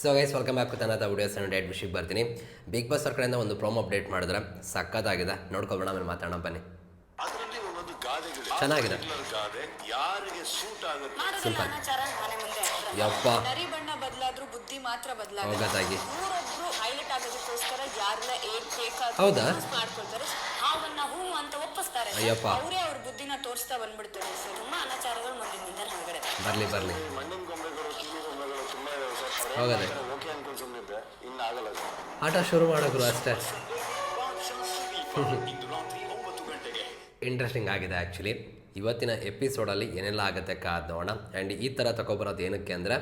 So guys welcome back ತನ್ನ videos date ವಿಷಯಕ್ಕೆ ಬರ್ತೀನಿ. ಬಿಗ್ ಬಾಸ್ ಅವ್ರ ಕಡೆಯಿಂದ ಒಂದು ಪ್ರೋಮೋ ಅಪ್ಡೇಟ್ ಮಾಡಿದ್ರೆ ಸಕ್ಕತ್ತಾಗಿದೆ ನೋಡ್ಕೊಬೋಣ ಆಮೇಲೆ ಮಾತಾಡೋಣ ಬನ್ನಿ. ಚೆನ್ನಾಗಿದೆ. ಮುಂದೆ ಯಪ್ಪ. ನರಿ ಬಣ್ಣ ಬದಲಾದ್ರೂ ಬುದ್ಧಿ ಮಾತ್ರ ಬದಲಾಗಲ್ಲ. ಹೋಗತ್ತಾಗಿ. ಊರೊಬ್ರು ಹೈಲೈಟ್ ಆಗೋದಕ್ಕೋಸ್ಕರ ಯಾರೆಲ್ಲ ಏಕ್ ಬೇಕಾದ್ರೂ ಹೌದಾ? use ಮಾಡ್ಕೊಳ್ತಾರೆ. ಹಾವನ್ನ ಹೂ ಅಂತ ಒಪ್ಪಿಸ್ತಾರೆ. ಅಯ್ಯಪ್ಪ. ಅವರೇ ಅವ್ರ ಬುದ್ಧಿನ ತೋರಿಸ್ತಾ ಬಂದ್ಬಿಡ್ತಾರೆ. ಬರಲಿ ಬರಲಿ. ಹೋಗದೆ. ಆಟ ಶುರು ಮಾಡಿದ್ರು ಅಷ್ಟೇ. ಇಂಟ್ರೆಸ್ಟಿಂಗ್ ಆಗಿದೆ ಆ್ಯಕ್ಚುಲಿ ಇವತ್ತಿನ ಎಪಿಸೋಡಲ್ಲಿ ಏನೆಲ್ಲ ಆಗುತ್ತೆ ಕಾದ್ ನೋಡೋಣ. ಆ್ಯಂಡ್ ಈ ಥರ ತಗೊಬರೋದು ಏನಕ್ಕೆ ಅಂದರೆ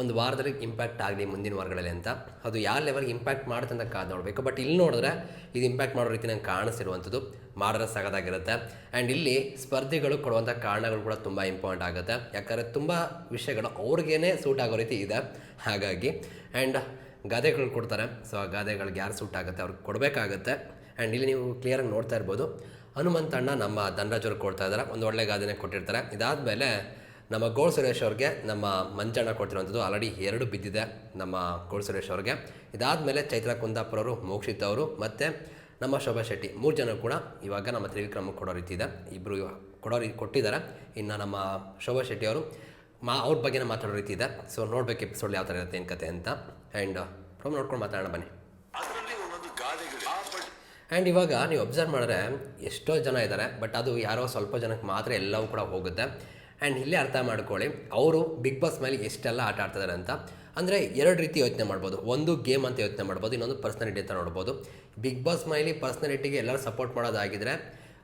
ಒಂದು ವಾರದಲ್ಲಿ ಇಂಪ್ಯಾಕ್ಟ್ ಆಗಲಿ ಮುಂದಿನ ವಾರಗಳಲ್ಲಿ ಅಂತ. ಅದು ಯಾವ ಲೆವೆಲ್ಗೆ ಇಂಪ್ಯಾಕ್ಟ್ ಮಾಡುತ್ತೆ ಅಂತ ಕಾದು ನೋಡಬೇಕು. ಬಟ್ ಇಲ್ಲಿ ನೋಡಿದ್ರೆ ಇದು ಇಂಪ್ಯಾಕ್ಟ್ ಮಾಡೋ ರೀತಿ ನಂಗೆ ಕಾಣಿಸಿರುವಂಥದ್ದು ಮಾಡಿದ್ರೆ ಸಗದಾಗಿರುತ್ತೆ. ಆ್ಯಂಡ್ ಇಲ್ಲಿ ಸ್ಪರ್ಧಿಗಳು ಕೊಡುವಂಥ ಕಾರಣಗಳು ಕೂಡ ತುಂಬ ಇಂಪಾರ್ಟೆಂಟ್ ಆಗುತ್ತೆ. ಯಾಕಂದರೆ ತುಂಬ ವಿಷಯಗಳು ಅವ್ರಿಗೇನೆ ಸೂಟ್ ಆಗೋ ರೀತಿ ಇದೆ. ಹಾಗಾಗಿ ಆ್ಯಂಡ್ ಗಾದೆಗಳು ಕೊಡ್ತಾರೆ. ಸೊ ಆ ಗಾದೆಗಳಿಗೆ ಯಾರು ಸೂಟ್ ಆಗುತ್ತೆ ಅವ್ರಿಗೆ ಕೊಡಬೇಕಾಗತ್ತೆ. ಆ್ಯಂಡ್ ಇಲ್ಲಿ ನೀವು ಕ್ಲಿಯರಾಗಿ ನೋಡ್ತಾ ಇರ್ಬೋದು. ಹನುಮಂತಣ್ಣ ನಮ್ಮ ಧನರಾಜವ್ರಿಗೆ ಕೊಡ್ತಾ ಇದ್ದಾರೆ ಒಂದು ಒಳ್ಳೆ ಗಾದೆನೇ ಕೊಟ್ಟಿರ್ತಾರೆ. ಇದಾದಮೇಲೆ ನಮ್ಮ ಗೋಳ್ ಸುರೇಶ್ ಅವ್ರಿಗೆ ನಮ್ಮ ಮಂಜಣ್ಣ ಕೊಟ್ಟಿರುವಂಥದ್ದು ಆಲ್ರೆಡಿ ಎರಡು ಬಿದ್ದಿದೆ ನಮ್ಮ ಗೋಳ್ ಸುರೇಶ್ ಅವ್ರಿಗೆ. ಇದಾದಮೇಲೆ ಚೈತ್ರ ಕುಂದಾಪುರ ಅವರು ಮೋಕ್ಷಿತ್ ಅವರು ಮತ್ತು ನಮ್ಮ ಶೋಭಾ ಶೆಟ್ಟಿ ಮೂರು ಜನ ಕೂಡ ಇವಾಗ ನಮ್ಮ ತ್ರಿವಿಕ್ರಮ ಕೊಡೋ ರೀತಿ ಇದೆ. ಇಬ್ಬರು ಕೊಡೋ ರೀತಿ ಕೊಟ್ಟಿದ್ದಾರೆ. ಇನ್ನು ನಮ್ಮ ಶೋಭಾ ಶೆಟ್ಟಿ ಅವರು ಮಾ ಅವ್ರ ಬಗ್ಗೆ ಮಾತಾಡೋ ರೀತಿ ಇದೆ. ಸೊ ನೋಡ್ಬೇಕು ಎಪಿಸೋಡ್ ಯಾವ ಥರ ಇರುತ್ತೆ ಏನು ಕತೆ ಅಂತ. ಆ್ಯಂಡ್ ಪ್ರೊಮ್ ನೋಡ್ಕೊಂಡು ಮಾತಾಡೋಣ ಬನ್ನಿ. ಆ್ಯಂಡ್ ಇವಾಗ ನೀವು ಅಬ್ಸರ್ವ್ ಮಾಡಿದ್ರೆ ಎಷ್ಟೋ ಜನ ಇದ್ದಾರೆ. ಬಟ್ ಅದು ಯಾರೋ ಸ್ವಲ್ಪ ಜನಕ್ಕೆ ಮಾತ್ರ ಎಲ್ಲವೂ ಕೂಡ ಹೋಗುತ್ತೆ. ಆ್ಯಂಡ್ ಇಲ್ಲೇ ಅರ್ಥ ಮಾಡ್ಕೊಳ್ಳಿ, ಅವರು ಬಿಗ್ ಬಾಸ್ ಮೇಲೆ ಎಷ್ಟೆಲ್ಲ ಆಟ ಆಡ್ತಿದ್ದಾರೆ ಅಂತ. ಅಂದರೆ ಎರಡು ರೀತಿ ಯೋಚನೆ ಮಾಡ್ಬೋದು. ಒಂದು ಗೇಮ್ ಅಂತ ಯೋಚನೆ ಮಾಡ್ಬೋದು, ಇನ್ನೊಂದು ಪರ್ಸ್ನಾಲಿಟಿ ಅಂತ ನೋಡ್ಬೋದು. ಬಿಗ್ ಬಾಸ್ ಮೈಲಿ ಪರ್ಸ್ನಾಲಿಟಿಗೆ ಎಲ್ಲರೂ ಸಪೋರ್ಟ್ ಮಾಡೋದಾಗಿದ್ರೆ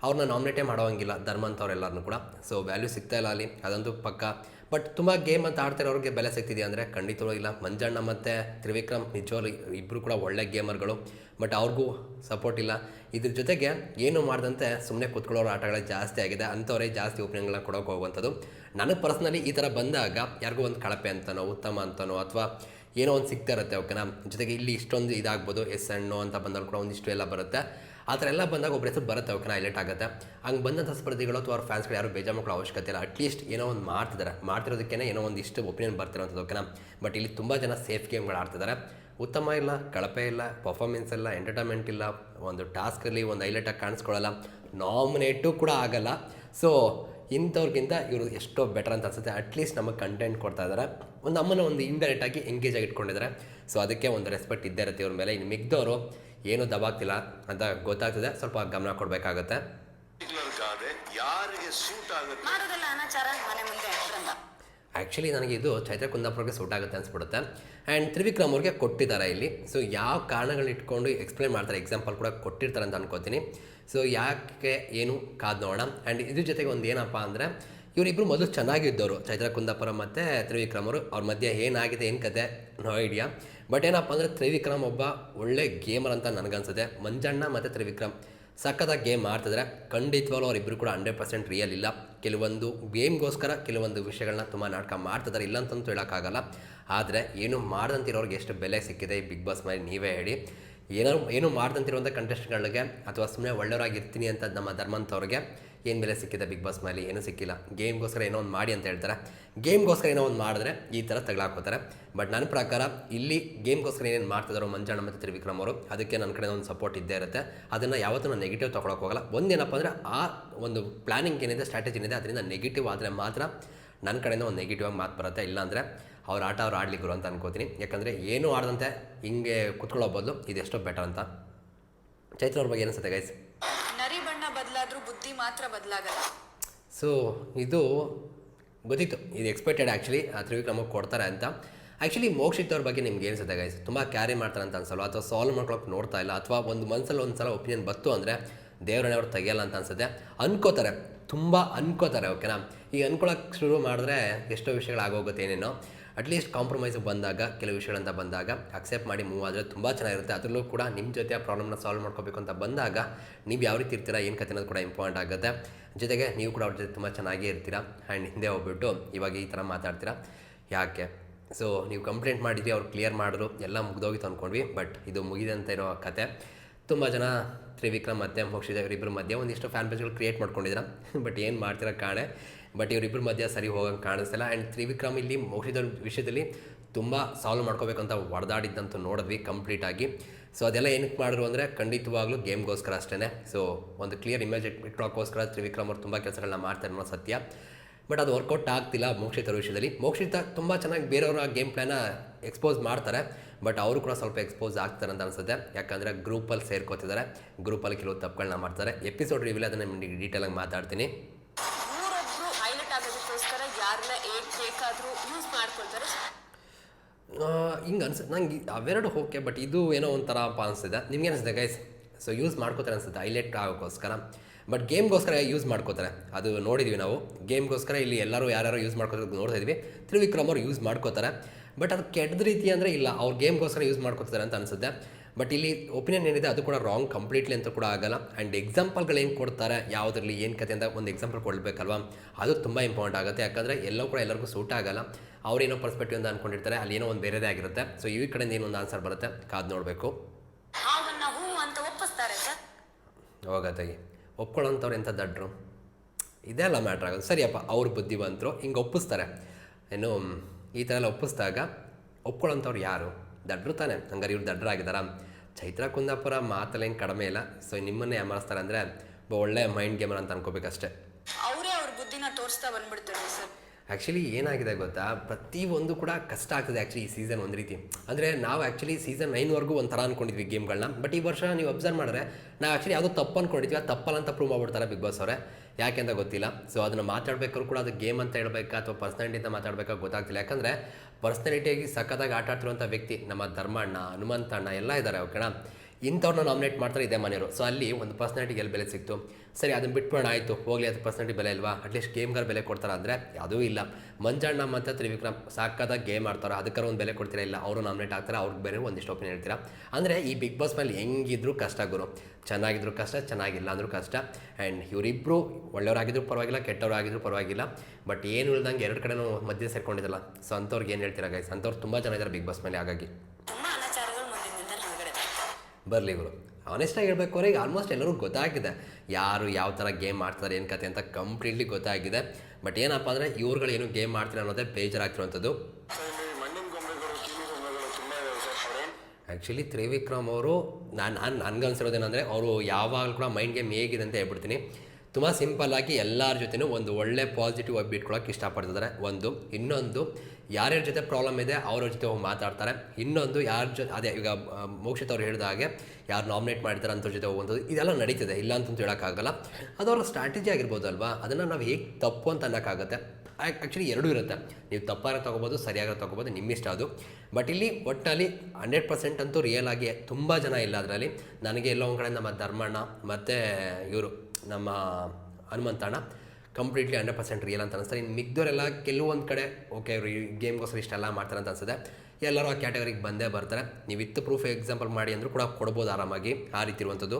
ಅವ್ರನ್ನ ನಾಮಿನೇಟೇ ಮಾಡೋಂಗಿಲ್ಲ ಧರ್ಮ ಅಂತವ್ರೆಲ್ಲರನ್ನೂ ಕೂಡ. ಸೊ ವ್ಯಾಲ್ಯೂ ಸಿಗ್ತಾ ಇಲ್ಲ ಅಲ್ಲಿ, ಅದಂತೂ ಪಕ್ಕ. ಬಟ್ ತುಂಬ ಗೇಮ್ ಅಂತ ಆಡ್ತಿರೋರಿಗೆ ಬೆಲೆ ಸಿಗ್ತಿದೆಯಾ ಅಂದರೆ ಖಂಡಿತವೂ ಇಲ್ಲ. ಮಂಜಣ್ಣ ಮತ್ತು ತ್ರಿವಿಕ್ರಮ್ ನಿಜವಾಗ್ಲೂ ಇಬ್ಬರು ಕೂಡ ಒಳ್ಳೆ ಗೇಮರ್ಗಳು ಬಟ್ ಅವ್ರಿಗೂ ಸಪೋರ್ಟ್ ಇಲ್ಲ. ಇದ್ರ ಜೊತೆಗೆ ಏನು ಮಾಡ್ದಂತೆ ಸುಮ್ಮನೆ ಕೂತ್ಕೊಳ್ಳೋರು ಆಟಗಳೇ ಜಾಸ್ತಿ ಆಗಿದೆ. ಅಂಥವರೇ ಜಾಸ್ತಿ ಒಪಿನಿಯನ್ಗಳನ್ನ ಕೊಡೋಕೆ ಹೋಗುವಂಥದ್ದು. ನನಗೆ ಪರ್ಸ್ನಲಿ ಈ ಥರ ಬಂದಾಗ ಯಾರಿಗೂ ಒಂದು ಕಳಪೆ ಅಂತನೋ, ಉತ್ತಮ ಅಂತನೋ ಅಥವಾ ಏನೋ ಒಂದು ಸಿಗ್ತಾ ಇರುತ್ತೆ ಓಕೆನಾ ಜೊತೆಗೆ ಇಲ್ಲಿ ಇಷ್ಟೊಂದು ಇದಾಗ್ಬೋದು, ಎಸ್ ಅಣ್ಣು ಅಂತ ಬಂದಾಗ ಕೂಡ ಒಂದಿಷ್ಟು ಎಲ್ಲ ಬರುತ್ತೆ. ಆ ಥರ ಎಲ್ಲ ಬಂದಾಗ ಒಬ್ಬರ ಹೆಸರು ಬರುತ್ತೆ ಓಕೆನಾ ಹೈಲೈಟ್ ಆಗುತ್ತೆ. ಹಂಗೆ ಬಂದಂಥ ಸ್ಪರ್ಧಿಗಳು ಅಥವಾ ಅವ್ರ ಫ್ಯಾನ್ಸ್ಗಳು ಯಾರು ಬೇಜಾರು ಮಕ್ಕಳು ಅವಶ್ಯಕತೆ ಇಲ್ಲ. ಅಟ್ಲೀಸ್ಟ್ ಏನೋ ಒಂದು ಮಾಡ್ತಿದ್ದಾರೆ ಮಾಡ್ತಿರೋದಕ್ಕೇ ಏನೋ ಒಂದು ಇಷ್ಟು ಒಪಿನಿಯನ್ ಬರ್ತಿರೋಂಥದ್ದು ಓಕೆನಾ ಬಟ್ ಇಲ್ಲಿ ತುಂಬ ಜನ ಸೇಫ್ ಗೇಮ್ಗಳು ಆಡ್ತಿದ್ದಾರೆ ಉತ್ತಮ ಇಲ್ಲ, ಕಳಪೆ ಇಲ್ಲ ಪರ್ಫಾರ್ಮೆನ್ಸ್ ಇಲ್ಲ ಎಂಟರ್ಟೈನ್ಮೆಂಟ್ ಇಲ್ಲ, ಒಂದು ಟಾಸ್ಕಲ್ಲಿ ಒಂದು ಹೈಲೈಟಾಗಿ ಕಾಣಿಸ್ಕೊಳ್ಳಲ್ಲ. ನಾಮಿನೇಟು ಕೂಡ ಆಗಲ್ಲ. ಸೊ ಇಂಥವ್ರಿಗಿಂತ ಇವರು ಎಷ್ಟೋ ಬೆಟರ್ ಅಂತ ಅನ್ಸುತ್ತೆ. ಅಟ್ಲೀಸ್ಟ್ ನಮಗೆ ಕಂಟೆಂಟ್ ಕೊಡ್ತಾ ಇದ್ದಾರೆ ಒಂದು ನಮ್ಮನ್ನು ಒಂದು ಇಂಡೈರೆಕ್ಟಾಗಿ ಎಂಗೇಜ್ ಆಗಿ ಇಟ್ಕೊಂಡಿದ್ದಾರೆ ಸೊ ಅದಕ್ಕೆ ಒಂದು ರೆಸ್ಪೆಕ್ಟ್ ಇದ್ದೇ ಇರುತ್ತೆ ಇವ್ರ ಮೇಲೆ. ಇನ್ನು ಮಿಗ್ದವರು ಏನೂ ದಬಾಗ್ತಿಲ್ಲ ಅಂತ ಗೊತ್ತಾಗ್ತದೆ. ಸ್ವಲ್ಪ ಗಮನ ಕೊಡಬೇಕಾಗತ್ತೆ. ಯಾರಿಗೆ ಸೂಟ್ ಆಗುತ್ತೆ. ಆ್ಯಕ್ಚುಲಿ ನನಗೆ ಇದು ಚೈತ್ರ ಕುಂದಾಪುರಕ್ಕೆ ಸೂಟ್ ಆಗುತ್ತೆ ಅನ್ಸ್ಬಿಡುತ್ತೆ. ಆ್ಯಂಡ್ ತ್ರಿವಿಕ್ರಮ್ ಅವ್ರಿಗೆ ಕೊಟ್ಟಿದ್ದಾರೆ ಇಲ್ಲಿ. ಸೊ ಯಾವ ಕಾರಣಗಳು ಇಟ್ಕೊಂಡು ಎಕ್ಸ್ಪ್ಲೈನ್ ಮಾಡ್ತಾರೆ? ಎಕ್ಸಾಂಪಲ್ ಕೂಡ ಕೊಟ್ಟಿರ್ತಾರೆ ಅಂತ ಅನ್ಕೋತೀನಿ. ಸೊ ಯಾಕೆ ಏನು ಕಾದು ನೋಡೋಣ. ಆ್ಯಂಡ್ ಇದ್ರ ಜೊತೆಗೆ ಒಂದು ಏನಪ್ಪ ಅಂದರೆ ಇವರಿಬ್ಬರು ಮೊದಲು ಚೆನ್ನಾಗಿದ್ದವರು. ಚೈತ್ರ ಕುಂದಾಪುರ ಮತ್ತು ತ್ರಿವಿಕ್ರಮರು ಅವರು. ಮಧ್ಯೆ ಏನಾಗಿದೆ, ಏನು ಕತೆ, ನೋ ಐಡಿಯಾ. ಬಟ್ ಏನಪ್ಪ ಅಂದರೆ ತ್ರಿವಿಕ್ರಮ್ ಒಬ್ಬ ಒಳ್ಳೆ ಗೇಮರ್ ಅಂತ ನನಗನ್ಸುತ್ತೆ. ಮಂಜಣ್ಣ ಮತ್ತು ತ್ರಿವಿಕ್ರಮ್ ಸಖತ್ತಾಗಿ ಗೇಮ್ ಆಡ್ತಿದ್ರೆ. ಖಂಡಿತವಾಗ್ಲೂ ಅವರಿಬ್ಬರು ಕೂಡ ಹಂಡ್ರೆಡ್ ಪರ್ಸೆಂಟ್ ರಿಯಲ್ ಇಲ್ಲ. ಕೆಲವೊಂದು ಗೇಮ್ಗೋಸ್ಕರ ಕೆಲವೊಂದು ವಿಷಯಗಳನ್ನ ತುಂಬ ನಾಟಕ ಮಾಡ್ತಿದ್ದಾರೆ ಇಲ್ಲ ಅಂತಂತೂ ಹೇಳೋಕ್ಕಾಗಲ್ಲ. ಆದರೆ ಏನು ಮಾಡ್ದಂತಿರೋರಿಗೆ ಎಷ್ಟು ಬೆಲೆ ಸಿಕ್ಕಿದೆ ಈ ಬಿಗ್ ಬಾಸ್ ಮೇಲೆ ನೀವೇ ಹೇಳಿ. ಏನೋ, ಏನು ಮಾಡ್ದಂತಿರುವಂಥ ಕಂಟೆಸ್ಟ್ಗಳಿಗೆ ಅಥವಾ ಸುಮ್ಮನೆ ಒಳ್ಳೆಯವರಾಗಿರ್ತೀನಿ ಅಂತ ನಮ್ಮ ಧರ್ಮಂತವ್ರಿಗೆ ಏನು ಬೆಲೆ ಸಿಕ್ಕಿದೆ ಬಿಗ್ ಬಾಸ್ ಮೇಲೆ ಏನೂ ಸಿಕ್ಕಿಲ್ಲ. ಗೇಮ್ಗೋಸ್ಕರ ಏನೋ ಒಂದು ಮಾಡಿ ಅಂತ ಹೇಳ್ತಾರೆ. ಗೇಮ್ಗೋಸ್ಕರ ಏನೋ ಒಂದು ಮಾಡಿದ್ರೆ ಈ ಥರ ತಗಲಾಕೋತಾರೆ ಬಟ್ ನನ್ನ ಪ್ರಕಾರ ಇಲ್ಲಿ ಗೇಮ್ಗೋಸ್ಕರ ಏನೇನು ಮಾಡ್ತಿದ್ದಾರೋ ಮಂಜಣ್ಣ ಮತ್ತು ತ್ರಿವಿಕ್ರಮ್ ಅವರು, ಅದಕ್ಕೆ ನನ್ನ ಕಡೆ ಒಂದು ಸಪೋರ್ಟ್ ಇದ್ದೇ ಇರುತ್ತೆ. ಅದನ್ನು ಯಾವತ್ತೂ ನಾನು ನೆಗೆಟಿವ್ ತೊಗೊಳಕ್ಕೆ ಹೋಗಲ್ಲ. ಒಂದೇನಪ್ಪ ಅಂದರೆ ಆ ಒಂದು ಪ್ಲಾನಿಂಗ್ ಏನಿದೆ ಸ್ಟ್ರಾಟಜಿ ಏನಿದೆ, ಅದರಿಂದ ನೆಗೆಟಿವ್ ಆದರೆ ಮಾತ್ರ ನನ್ನ ಕಡೆಯಿಂದ ಒಂದು ನೆಗೆಟಿವ್ ಆಗಿ ಮಾತು ಬರುತ್ತೆ. ಇಲ್ಲಾಂದರೆ ಅವ್ರ ಆಟ ಅವ್ರು ಆಡ್ಲಿಕ್ಕರು ಅಂತ ಅನ್ಕೋತೀನಿ. ಯಾಕಂದರೆ ಏನೂ ಆಡದಂತೆ ಹಿಂಗೆ ಕುತ್ಕೊಳ್ಳೋ ಬದಲು ಇದೆಷ್ಟೋ ಬೆಟರ್ ಅಂತ. ಚೈತ್ರ ಅವ್ರ ಬಗ್ಗೆ ಏನಿಸುತ್ತೆ ಗೈಸ್ ಮಾತ್ರ ಬದಲಾಗಲ್ಲ. ಸೊ ಇದು ಗೊತ್ತಿತ್ತು. ಇದು ಎಕ್ಸ್ಪೆಕ್ಟೆಡ್ ಆ್ಯಕ್ಚುಲಿ ತ್ರಿವಿಕ್ರಮಕ್ಕೆ ಕೊಡ್ತಾರೆ ಅಂತ. ಆ್ಯಕ್ಚುಲಿ ಮೋಕ್ಷಿತ್ ಅವ್ರ ಬಗ್ಗೆ ನಿಮ್ಗೆ ಏನಿಸುತ್ತೆ ಗೈಸ್ ತುಂಬ ಕ್ಯಾರಿ ಮಾಡ್ತಾರೆ ಅಂತ ಅನ್ಸಲ್ಲ ಅಥವಾ ಸಾಲ್ವ್ ಮಾಡ್ಕೊಳಕ್ಕೆ ನೋಡ್ತಾ ಇಲ್ಲ? ಅಥವಾ ಒಂದು ಮನಸ್ಸಲ್ಲಿ ಒಂದು ಸಲ ಒಪಿನಿಯನ್ ಬತ್ತು ಅಂದರೆ ದೇವರನ್ನೇ ಅವ್ರು ತೆಗಿಯಲ್ಲ ಅಂತ ಅನ್ಸುತ್ತೆ? ಅನ್ಕೋತಾರೆ. ತುಂಬ ಅನ್ಕೋತಾರೆ ಓಕೆನಾ ಈಗ ಅನ್ಕೊಳಕ್ಕೆ ಶುರು ಮಾಡಿದ್ರೆ ಎಷ್ಟೋ ವಿಷಯಗಳಾಗೋಗುತ್ತೆ ಏನೇನೋ. ಅಟ್ಲೀಸ್ಟ್ ಕಾಂಪ್ರಮೈಸ್ ಬಂದಾಗ, ಕೆಲವು ವಿಷಯಗಳಂತ ಬಂದಾಗ ಅಕ್ಸೆಪ್ಟ್ ಮಾಡಿ ಮೂವ್ ಆದರೆ ತುಂಬ ಚೆನ್ನಾಗಿರುತ್ತೆ. ಅದರಲ್ಲೂ ಕೂಡ ನಿಮ್ಮ ಜೊತೆ ಆ ಪ್ರಾಬ್ಲಮ್ನ ಸಾಲ್ವ್ ಮಾಡ್ಕೋಬೇಕು ಅಂತ ಬಂದಾಗ, ನೀವು ಯಾವ ರೀತಿ ಇರ್ತೀರಾ, ಏನು ಕತೆ ಅನ್ನೋದು ಕೂಡ ಇಂಪಾರ್ಟೆಂಟ್ ಆಗುತ್ತೆ. ಜೊತೆಗೆ ನೀವು ಕೂಡ ಅವ್ರ ಜೊತೆ ತುಂಬ ಚೆನ್ನಾಗೇ ಇರ್ತೀರಾ ಆ್ಯಂಡ್ ಹಿಂದೆ ಹೋಗ್ಬಿಟ್ಟು ಇವಾಗ ಈ ಥರ ಮಾತಾಡ್ತೀರಾ? ಯಾಕೆ? ಸೊ ನೀವು ಕಂಪ್ಲೇಂಟ್ ಮಾಡಿದ್ರಿ ಅವ್ರು ಕ್ಲಿಯರ್ ಮಾಡಿದ್ರು, ಎಲ್ಲ ಮುಗ್ದೋಗಿತ್ತು ಅಂದ್ಕೊಂಡ್ವಿ ಬಟ್ ಇದು ಮುಗಿದಂತ ಇರೋ ಕತೆ ತುಂಬ ಜನ ತ್ರಿವಿಕ್ರಮ್ ಮತ್ತು ಇವರಿಬ್ಬರ ಮಧ್ಯೆ ಒಂದಿಷ್ಟು ಫ್ಯಾನ್ ಪೇಜ್ಗಳು ಕ್ರಿಯೇಟ್ ಮಾಡ್ಕೊಂಡಿದ್ರು ಬಟ್ ಏನು ಮಾಡ್ತಿರೋ ಕಾಣೆ? ಬಟ್ ಇವರಿಬ್ಬರ ಮಧ್ಯ ಸರಿ ಹೋಗಂಗೆ ಕಾಣಿಸ್ತಿಲ್ಲ. ಆ್ಯಂಡ್ ತ್ರಿವಿಕ್ರಮ್ ಇಲ್ಲಿ ಮೋಕ್ಷಿತ ವಿಷಯದಲ್ಲಿ ತುಂಬ ಸಾಲ್ವ್ ಮಾಡ್ಕೋಬೇಕಂತ ಹೊಡೆದಾಡಿದ್ದಂತೂ ನೋಡಿದ್ವಿ ಕಂಪ್ಲೀಟಾಗಿ ಸೊ ಅದೆಲ್ಲ ಏನಕ್ಕೆ ಮಾಡಿದ್ರು ಅಂದರೆ ಖಂಡಿತವಾಗ್ಲೂ ಗೇಮ್ಗೋಸ್ಕರ ಅಷ್ಟೇ ಸೊ ಒಂದು ಕ್ಲಿಯರ್ ಇಮೇಜ್ ಇಟ್ಕೊಳ್ಳೋಕ್ಕೋಸ್ಕರ ತ್ರಿವಿಕ್ರಮ್ ಅವರು ತುಂಬ ಕೆಲಸಗಳನ್ನ ಮಾಡ್ತಾರೆ ಅನ್ನೋ ಸತ್ಯ. ಬಟ್ ಅದು ವರ್ಕೌಟ್ ಆಗ್ತಿಲ್ಲ ಮೋಕ್ಷಿತರ ವಿಷಯದಲ್ಲಿ. ಮೋಕ್ಷಿತ ತುಂಬ ಚೆನ್ನಾಗಿ ಬೇರೆಯವರ ಗೇಮ್ ಪ್ಲಾನ ಎಕ್ಸ್ಪೋಸ್ ಮಾಡ್ತಾರೆ. ಬಟ್ ಅವರು ಕೂಡ ಸ್ವಲ್ಪ ಎಕ್ಸ್ಪೋಸ್ ಆಗ್ತಾರೆ ಅಂತ ಅನಿಸುತ್ತೆ. ಯಾಕಂದರೆ ಗ್ರೂಪಲ್ಲಿ ಸೇರ್ಕೋತಿದ್ದಾರೆ. ಗ್ರೂಪಲ್ಲಿ ಕೆಲವು ತಪ್ಪುಗಳನ್ನ ಮಾಡ್ತಾರೆ. ಎಪಿಸೋಡ್ ರಿವಿಲ್ ಅದನ್ನು ನಿಮಗೆ ಡೀಟೇಲಾಗಿ ಮಾತಾಡ್ತೀನಿ. ಹೇಗ್ ಯೂಸ್ ಮಾಡ್ಕೊಳ್ತಾರೆ. ಹಿಂಗೆ ಅನ್ಸುತ್ತೆ. ನಂಗೆ ಅವೆರಡು ಓಕೆ ಬಟ್ ಇದು ಏನೋ ಒಂಥರ ಅಪ್ಪ ಅನಿಸ್ತಿದೆ ನಿಮ್ಗೆ ಅನಿಸುತ್ತೆ ಗೈಸ್ ಸೊ ಯೂಸ್ ಮಾಡ್ಕೋತಾರೆ ಅನಿಸುತ್ತೆ ಹೈಲೈಟ್ ಆಗೋಕ್ಕೋಸ್ಕರ. ಬಟ್ ಗೇಮ್ಗೋಸ್ಕರ ಯೂಸ್ ಮಾಡ್ಕೋತಾರೆ. ಅದು ನೋಡಿದ್ವಿ ನಾವು. ಗೇಮ್ಗೋಸ್ಕರ ಇಲ್ಲಿ ಎಲ್ಲರೂ ಯಾರ್ಯಾರು ಯೂಸ್ ಮಾಡ್ಕೋತಾರೆ ನೋಡ್ತಾ ಇದ್ವಿ. ತ್ರಿವಿಕ್ರಮ್ ಅವ್ರು ಯೂಸ್ ಮಾಡ್ಕೋತಾರೆ. ಬಟ್ ಅದು ಕೆಟ್ಟದ ರೀತಿ ಅಂದರೆ ಇಲ್ಲ ಅವ್ರ ಗೇಮ್ಗೋಸ್ಕರ ಯೂಸ್ ಮಾಡ್ಕೊತಿದ್ದಾರೆ ಅಂತ ಅನಿಸುತ್ತೆ. ಬಟ್ ಇಲ್ಲಿ ಒಪಿನಿಯನ್ ಏನಿದೆ ಅದು ಕೂಡ ರಾಂಗ್ ಕಂಪ್ಲೀಟ್ಲಿ ಅಂತ ಕೂಡ ಆಗಲ್ಲ. ಆ್ಯಂಡ್ ಎಕ್ಸಾಂಪಲ್ಗಳೇನು ಏನು ಕೊಡ್ತಾರೆ ಯಾವುದರಲ್ಲಿ ಏನು ಕತೆ ಅಂತ ಒಂದು ಎಕ್ಸಾಂಪಲ್ ಕೊಡಬೇಕಲ್ವಾ? ಅದು ತುಂಬ ಇಂಪಾರ್ಟೆಂಟ್ ಆಗುತ್ತೆ. ಯಾಕಂದರೆ ಎಲ್ಲೋ ಕೂಡ ಎಲ್ಲರಿಗೂ ಸೂಟ್ ಆಗಲ್ಲ. ಅವ್ರೇನೋ ಪರ್ಸ್ಪೆಕ್ಟಿವ್ ಅಂತ ಅಂದ್ಕೊಂಡಿರ್ತಾರೆ ಅಲ್ಲಿ ಏನೋ ಒಂದು ಬೇರೆದೇ ಆಗಿರುತ್ತೆ. ಸೊ ಈ ಕಡೆಯಿಂದ ಏನೊಂದು ಆನ್ಸರ್ ಬರುತ್ತೆ. ಕಾದು ನೋಡಬೇಕು. ಹೋಗತ್ತಾಗಿ ಒಪ್ಕೊಳ್ಳೋಂಥವ್ರು ಎಂಥ ದಡ್ರು? ಇದೆಲ್ಲ ಮ್ಯಾಟ್ರ್ ಆಗೋದು. ಸರಿಯಪ್ಪ ಅವ್ರ ಬುದ್ಧಿವಂತರು. ಹಿಂಗೆ ಒಪ್ಪಿಸ್ತಾರೆ. ಏನು ಈ ಥರ ಎಲ್ಲ ಒಪ್ಪಿಸಿದಾಗ ಒಪ್ಕೊಳ್ಳೋಂಥವ್ರು ಯಾರು? ದಡ್ರು ತಾನೆ. ಹಂಗಾರೆ ಇವ್ರು ದಡ್ರಾಗಿದ್ದಾರಾ ಚೈತ್ರ ಕುಂದಾಪುರ ಮಾತಲ್ಲಿ ಏನು ಕಡಿಮೆ ಇಲ್ಲ. ಸೊ ನಿಮ್ಮನ್ನೇ ಅಮರಿಸ್ತಾರೆ ಅಂದರೆ ಒಬ್ಬ ಒಳ್ಳೆ ಮೈಂಡ್ ಗೇಮರ್ ಅಂತ ಅನ್ಕೋಬೇಕಷ್ಟೇ. ಅವರೇ ಅವ್ರ ಬುದ್ಧಿನ ತೋರಿಸ್ತಾ ಬಂದ್ಬಿಡ್ತಾರೆ ಸರ್. ಆ್ಯಕ್ಚುಲಿ ಏನಾಗಿದೆ ಗೊತ್ತಾ? ಪ್ರತಿಯೊಂದು ಕೂಡ ಕಷ್ಟ ಆಗ್ತದೆ ಆ್ಯಕ್ಚುಲಿ ಈ ಸೀಸನ್ ಒಂದು ರೀತಿ. ಅಂದರೆ ನಾವು ಆ್ಯಕ್ಚುಲಿ ಸೀಸನ್ ನೈನ್ವರೆಗೂ ಒಂಥರ ಅಂದ್ಕೊಂಡಿದ್ವಿ ಗೇಮ್ಗಳನ್ನ ಬಟ್ ಈ ವರ್ಷ ನೀವು ಅಬ್ಸರ್ವ್ ಮಾಡಿದ್ರೆ ನಾವು ಆ್ಯಕ್ಚುಲಿ ಯಾವುದೋ ತಪ್ಪು ಅಂದ್ಕೊಂಡಿದ್ವಿ ಆ ತಪ್ಪಲ್ಲ ಅಂತ ಪ್ರೂವ್ ಮಾಡ್ಬಿಡ್ತಾರೆ ಬಿಗ್ ಬಾಸ್ ಅವರೇ. ಯಾಕೆ ಅಂತ ಗೊತ್ತಿಲ್ಲ. ಸೊ ಅದನ್ನು ಮಾತಾಡಬೇಕಾದ್ರೂ ಕೂಡ ಅದು ಗೇಮ್ ಅಂತ ಹೇಳಬೇಕಾ ಅಥವಾ ಪರ್ಸನಾಲಿಟಿ ಅಂತ ಮಾತಾಡಬೇಕಾ ಗೊತ್ತಾಗ್ತಿಲ್ಲ. ಯಾಕಂದರೆ ಪರ್ಸ್ನಾಲಿಟಿಯಾಗಿ ಸಖತ್ತಾಗಿ ಆಟ ಆಡ್ತಿರುವಂಥ ವ್ಯಕ್ತಿ ನಮ್ಮ ಧರ್ಮಣ್ಣ, ಹನುಮಂತಣ್ಣ ಎಲ್ಲ ಇದ್ದಾರೆ ಓಕೆನಾ ಇಂಥವ್ರನ್ನ ನಾಮಿನೇಟ್ ಮಾಡ್ತಾರೆ ಇದೇ ಮನೆಯವರು. ಸೊ ಅಲ್ಲಿ ಒಂದು ಪರ್ಸ್ನಾಲಿಟಿಗೆ ಎಲ್ಲಿ ಬೆಲೆ ಸಿಕ್ತು. ಸರಿ ಅದನ್ನ ಬಿಟ್ಬಿಡೋಣ ಆಯಿತು, ಹೋಗಲಿ, ಅದು ಪರ್ಸ್ನಾಲಿಟಿ ಬೆಲೆ ಇಲ್ವಾ ಅಟ್ಲೀಸ್ಟ್ ಗೇಮ್ಗಾರ ಬೆಲೆ ಕೊಡ್ತಾರೆ ಅಂದರೆ ಯಾವುದೂ ಇಲ್ಲ. ಮಂಜಣ್ಣ ಮತ್ತು ತ್ರಿವಿಕ್ರಮ್ ಸಾಕಾದಾಗ ಗೇಮ್ ಆಡ್ತಾರೆ? ಅದಕ್ಕಾರ ಒಂದು ಬೆಲೆ ಕೊಡ್ತೀರಾ ಇಲ್ಲ? ಅವರು ನಾಮಿನೇಟ್ ಆಗ್ತಾರೆ? ಅವ್ರಿಗೆ ಬೇರೆ ಒಂದಿಷ್ಟು ಒಪಿನಿಯನ್ ಹೇಳ್ತೀರಾ? ಅಂದರೆ ಈ ಬಿಗ್ ಬಾಸ್ ಮೇಲೆ ಹೆಂಗಿದ್ರು ಕಷ್ಟ ಗುರು. ಚೆನ್ನಾಗಿದ್ರು ಕಷ್ಟ, ಚೆನ್ನಾಗಿಲ್ಲ ಅಂದರೂ ಕಷ್ಟ. ಆ್ಯಂಡ್ ಇವರಿಬ್ಬರು ಒಳ್ಳೆಯವರಾಗಿದ್ರು ಪರವಾಗಿಲ್ಲ, ಕೆಟ್ಟವರಾಗಿದ್ರು ಪರವಾಗಿಲ್ಲ. ಬಟ್ ಏನು ಇಲ್ದಂಗೆ ಎರಡು ಕಡೆನೂ ಮಧ್ಯೆ ಸೇರ್ಕೊಂಡಿದ್ದಲ್ಲ ಸೊ ಅಂಥವ್ರಿಗೆ ಏನು ಹೇಳ್ತೀರಾ ಗೈಸ್ ಅಂಥವ್ರು ತುಂಬ ಜನ ಇದ್ದಾರೆ ಬಿಗ್ ಬಾಸ್ ಮೇಲೆ ಹಾಗಾಗಿ ತುಂಬ ಅನಾಚಾರಗಳು ಮುಂದಿನಿಂದ ಹೊರಗಡೆ ಬರಲಿ ಇವರು ಆನೆಸ್ಟಾಗಿ ಹೇಳ್ಬೇಕು ಅವ್ರಿಗೆ ಆಲ್ಮೋಸ್ಟ್ ಎಲ್ಲರೂ ಗೊತ್ತಾಗಿದೆ. ಯಾರು ಯಾವ ಥರ ಗೇಮ್ ಮಾಡ್ತಾರೆ ಏನು ಕತೆ ಅಂತ ಕಂಪ್ಲೀಟ್ಲಿ ಗೊತ್ತಾಗಿದೆ. ಬಟ್ ಏನಪ್ಪ ಅಂದರೆ, ಇವ್ರುಗಳು ಏನು ಗೇಮ್ ಮಾಡ್ತಾರೆ ಅನ್ನೋದೇ ಬೇಜಾರಾಗ್ತಿರುವಂಥದ್ದು ಆ್ಯಕ್ಚುಲಿ ತ್ರಿವಿಕ್ರಮ್ ಅವರು, ನಾನು ನಾನು, ನನಗನ್ಸಿರೋದೇನೆಂದರೆ, ಅವರು ಯಾವಾಗಲೂ ಕೂಡ ಮೈಂಡ್ ಗೇಮ್ ಹೇಗಿದೆ ಅಂತ ಹೇಳ್ಬಿಡ್ತೀನಿ. ತುಂಬ ಸಿಂಪಲ್ಲಾಗಿ ಎಲ್ಲರ ಜೊತೆನೂ ಒಂದು ಒಳ್ಳೆ ಪಾಸಿಟಿವ್ ಆಗಿ ಬಿಟ್ಕೊಳಕ್ಕೆ ಇಷ್ಟಪಡ್ತಿದ್ದಾರೆ ಒಂದು, ಇನ್ನೊಂದು, ಯಾರ್ಯಾರ ಜೊತೆ ಪ್ರಾಬ್ಲಮ್ ಇದೆ, ಅವ್ರ ಜೊತೆ ಹೋಗಿ ಮಾತಾಡ್ತಾರೆ. ಇನ್ನೊಂದು, ಯಾರ ಜೊತೆ ಅದೇ ಈಗ ಮೋಕ್ಷಿತ ಅವ್ರು ಹೇಳಿದ ಹಾಗೆ, ಯಾರು ನಾಮಿನೇಟ್ ಮಾಡ್ತಾರೆ ಅಂಥವ್ರ ಜೊತೆ ಹೋಗುವಂಥದ್ದು, ಇದೆಲ್ಲ ನಡೀತಿದೆ. ಇಲ್ಲ ಅಂತಂತ ಹೇಳೋಕ್ಕಾಗಲ್ಲ. ಅದು ಅವರ ಸ್ಟ್ರಾಟಜಿ ಆಗಿರ್ಬೋದು ಅಲ್ವಾ ಅದನ್ನು ನಾವು ಹೇಗೆ ತಪ್ಪು ಅಂತ ಅನ್ನೋಕ್ಕಾಗುತ್ತೆ. ಆ್ಯಕ್ಚುಲಿ ಎರಡೂ ಇರುತ್ತೆ. ನೀವು ತಪ್ಪಾರ ತೊಗೋಬೋದು ಸರಿಯಾಗಿ ತೊಗೋಬೋದು ನಿಮ್ಮ ಇಷ್ಟ ಅದು. ಬಟ್ ಇಲ್ಲಿ ಒಟ್ಟಲ್ಲಿ ಹಂಡ್ರೆಡ್ ಪರ್ಸೆಂಟ್ ಅಂತೂ ರಿಯಲ್ ಆಗಿ ತುಂಬ ಜನ ಇಲ್ಲ ಅದರಲ್ಲಿ. ನನಗೆ ಎಲ್ಲೋ ಒಂದು ಕಡೆ ನಮ್ಮ ಧರ್ಮಣ್ಣ, ಮತ್ತು ಇವರು. ನಮ್ಮ Hanumanthanna completely hundred percent real ಅಂತ ಅನಿಸ್ತಾರೆ ಇನ್ನು ಮಿಗ್ದೋರೆಲ್ಲ ಕೆಲವೊಂದು ಕಡೆ ಓಕೆ ಇವರು ಈ ಗೇಮ್ಗೋಸ್ಕರ ಇಷ್ಟೆಲ್ಲ ಮಾಡ್ತಾರೆ ಅಂತ ಅನ್ಸುತ್ತೆ. ಎಲ್ಲರೂ ಆ ಕ್ಯಾಟಗರಿಗೆ ಬಂದೇ ಬರ್ತಾರೆ. ನೀವು ವಿತ್ ಪ್ರೂಫ್ ಎಕ್ಸಾಂಪಲ್ ಮಾಡಿ ಅಂದರೂ ಕೂಡ ಕೊಡ್ಬೋದು ಆರಾಮಾಗಿ ಆ ರೀತಿ ಇರುವಂಥದ್ದು.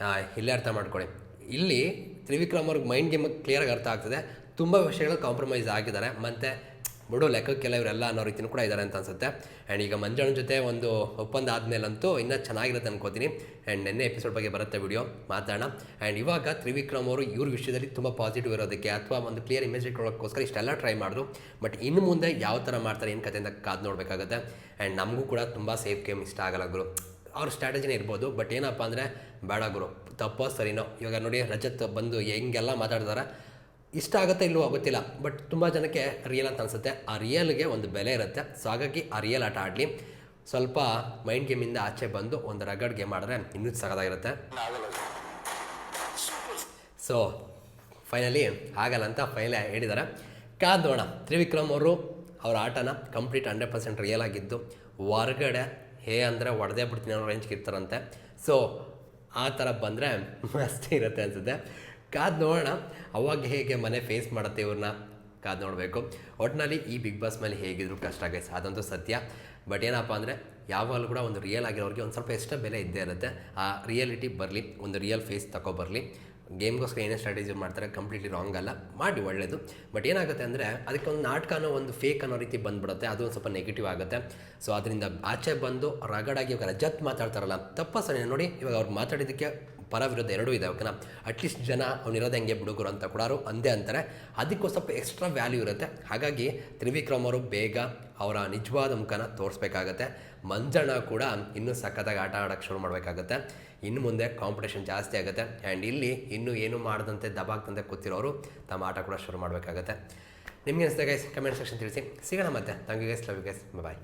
ಹಾಂ ಇಲ್ಲೇ ಅರ್ಥ ಮಾಡ್ಕೊಳ್ಳಿ. ಇಲ್ಲಿ ತ್ರಿವಿಕ್ರಮ್ ಅವ್ರಿಗೆ ಮೈಂಡ್ ಗೇಮ್ ಕ್ಲಿಯರಾಗಿ ಅರ್ಥ ಆಗ್ತದೆ. ತುಂಬ ವಿಷಯಗಳು ಕಾಂಪ್ರಮೈಸ್ ಆಗಿದ್ದಾರೆ. ಮತ್ತು ಬಿಡು ಲೆಕ್ಕಕ್ಕೆಲ್ಲ ಇವರೆಲ್ಲ ಅನ್ನೋ ರೀತಿಯೂ ಕೂಡ ಇದ್ದಾರೆ ಅಂತ ಅನ್ಸುತ್ತೆ. ಆ್ಯಂಡ್ ಈಗ ಮಂಜಣ್ಣನ ಜೊತೆ ಒಂದು ಒಪ್ಪಂದ ಆದಮೇಲಂತೂ ಇನ್ನೂ ಚೆನ್ನಾಗಿರುತ್ತೆ ಅನ್ಕೋತೀನಿ. ಆ್ಯಂಡ್ ನೆನ್ನೆ ಎಪಿಸೋಡ್ ಬಗ್ಗೆ ಬರುತ್ತೆ ವಿಡಿಯೋ ಮಾತಾಡೋಣ. ಆ್ಯಂಡ್ ಇವಾಗ ತ್ರಿವಿಕ್ರಮ್ ಅವರು ಇವ್ರ ವಿಷಯದಲ್ಲಿ ತುಂಬ ಪಾಸಿಟಿವ್ ಇರೋದಕ್ಕೆ ಅಥವಾ ಒಂದು ಕ್ಲಿಯರ್ ಇಮೇಜ್ ಇಟ್ಕೊಳ್ಳೋಕ್ಕೋಸ್ಕರ ಇಷ್ಟೆಲ್ಲ ಟ್ರೈ ಮಾಡಿದ್ರು. ಬಟ್ ಇನ್ನು ಮುಂದೆ ಯಾವ ಥರ ಮಾಡ್ತಾರೆ ಏನು ಕತೆ ಅಂತ ಕಾದು ನೋಡಬೇಕಾಗುತ್ತೆ. ಆ್ಯಂಡ್ ನಮಗೂ ಕೂಡ ತುಂಬ ಸೇಫ್ ಗೇಮ್ ಇಷ್ಟ ಆಗಲ್ಲ ಗುರು. ಅವ್ರ ಸ್ಟ್ರಾಟಜಿನೇ ಇರ್ಬೋದು. ಬಟ್ ಏನಪ್ಪ ಅಂದರೆ, ಬೇಡ ಗುರು. ತಪ್ಪೋ ಸರಿನೋ? ಇವಾಗ ನೋಡಿ, ರಜತ್ ಬಂದು ಹೆಂಗೆಲ್ಲ ಮಾತಾಡ್ತಾರೆ. ಇಷ್ಟ ಆಗುತ್ತೆ ಇಲ್ಲವೋ ಗೊತ್ತಿಲ್ಲ ಬಟ್ ತುಂಬ ಜನಕ್ಕೆ ರಿಯಲ್ ಅಂತ ಅನಿಸುತ್ತೆ. ಆ ರಿಯಲ್ಗೆ ಒಂದು ಬೆಲೆ ಇರುತ್ತೆ. ಸೊ ಹಾಗಾಗಿ ಆ ರಿಯಲ್ ಆಟ ಆಡಲಿ. ಸ್ವಲ್ಪ ಮೈಂಡ್ ಗೇಮಿಂದ ಆಚೆ ಬಂದು ಒಂದು ರಗಡ್ ಗೇಮ್ ಆಡಿದ್ರೆ ಇನ್ನೂ ಸಗದಾಗಿರುತ್ತೆ ಸೊ ಫೈನಲಿ ಆಗಲ್ಲ ಅಂತ ಫೈನಲಿ ಹೇಳಿದ್ದಾರೆ ಕಾದ್ ನೋಡೋಣ ತ್ರಿವಿಕ್ರಮ್ ಅವರು ಅವ್ರ ಆಟನ ಕಂಪ್ಲೀಟ್ ಹಂಡ್ರೆಡ್ ಪರ್ಸೆಂಟ್ ರಿಯಲ್ ಆಗಿದ್ದು ಹೊರಗಡೆ ಹೇ ಅಂದರೆ ಹೊಡೆದೇ ಬಿಡ್ತೀನಿ ಅನ್ನೋ ರೇಂಜ್ಗೆ ಇರ್ತಾರಂತೆ. ಸೊ ಆ ಥರ ಬಂದರೆ ಮಸ್ತ್ ಇರುತ್ತೆ ಅನಿಸುತ್ತೆ. ಕಾದ್ ನೋಡೋಣ. ಅವಾಗ ಹೇಗೆ ಮನೆ ಫೇಸ್ ಮಾಡುತ್ತೆ ಇವ್ರನ್ನ ಕಾದು ನೋಡಬೇಕು. ಒಟ್ಟಿನಲ್ಲಿ ಈ ಬಿಗ್ ಬಾಸ್ ಮೇಲೆ ಹೇಗಿದ್ರು ಕಷ್ಟ ಆಗೈಸ್ ಅದಂತೂ ಸತ್ಯ. ಬಟ್ ಏನಪ್ಪ ಅಂದರೆ, ಯಾವಾಗಲೂ ಕೂಡ ಒಂದು ರಿಯಲ್ ಆಗಿರೋರಿಗೆ ಒಂದು ಸ್ವಲ್ಪ ಎಷ್ಟೋ ಬೆಲೆ ಇದ್ದೇ ಇರುತ್ತೆ. ಆ ರಿಯಾಲಿಟಿ ಬರಲಿ, ಒಂದು ರಿಯಲ್ ಫೇಸ್ ತಗೊಬರಲಿ ಗೇಮ್ಗೋಸ್ಕರ ಏನೇ ಸ್ಟ್ರಾಟಜಿ ಮಾಡ್ತಾರೆ ಕಂಪ್ಲೀಟ್ಲಿ ರಾಂಗ್ ಅಲ್ಲ. ಮಾಡಿ ಒಳ್ಳೆಯದು ಬಟ್ ಏನಾಗುತ್ತೆ ಅಂದರೆ ಅದಕ್ಕೆ ಒಂದು ನಾಟಕ ಅನ್ನೋ ಒಂದು ಫೇಕ್ ಅನ್ನೋ ರೀತಿ ಬಂದ್ಬಿಡುತ್ತೆ. ಅದು ಒಂದು ಸ್ವಲ್ಪ ನೆಗೆಟಿವ್ ಆಗುತ್ತೆ. ಸೊ ಅದರಿಂದ ಆಚೆ ಬಂದು, ರಗಡಾಗಿ ಇವಾಗ ರಜತ್ ಮಾತಾಡ್ತಾರಲ್ಲ, ತಪ್ಪ ಸರಿ ನೋಡಿ, ಇವಾಗ ಅವ್ರು ಮಾತಾಡಿದ್ದಕ್ಕೆ ಪರ ವಿರೋಧ ಎರಡೂ ಇದೆ ಓಕೆನಾ ಅಟ್ಲೀಸ್ಟ್ ಜನ ಅವ್ನಿರೋದು ಹೆಂಗೆ ಬಿಡುಗರು ಅಂತ ಕೂಡ ಅವರು ಅಂದೇ ಅಂತಾರೆ. ಅದಕ್ಕೂ ಸ್ವಲ್ಪ ಎಕ್ಸ್ಟ್ರಾ ವ್ಯಾಲ್ಯೂ ಇರುತ್ತೆ. ಹಾಗಾಗಿ ತ್ರಿವಿಕ್ರಮ್ ಅವರು ಬೇಗ ಅವರ ನಿಜವಾದ ಮುಖನ ತೋರಿಸ್ಬೇಕಾಗತ್ತೆ. ಮಂಜಣ್ಣ ಕೂಡ ಇನ್ನೂ ಸಖತ್ತಾಗಿ ಆಟ ಆಡೋಕ್ಕೆ ಶುರು ಮಾಡಬೇಕಾಗತ್ತೆ. ಇನ್ನು ಮುಂದೆ ಕಾಂಪಿಟೇಷನ್ ಜಾಸ್ತಿ ಆಗುತ್ತೆ. ಆ್ಯಂಡ್ ಇಲ್ಲಿ ಇನ್ನೂ ಏನು ಮಾಡದಂತೆ, ದಬಾಗ್ದಂತೆ ಕೂತಿರೋರು ತಮ್ಮ ಆಟ ಕೂಡ ಶುರು ಮಾಡಬೇಕಾಗತ್ತೆ. ನಿಮಗೆ ಅನಿಸ್ತಾ ಗೈಸ್ ಕಮೆಂಟ್ ಸೆಕ್ಷನ್ ತಿಳಿಸಿ. ಸಿಗೋಣ ಮತ್ತೆ. You guys love you guys bye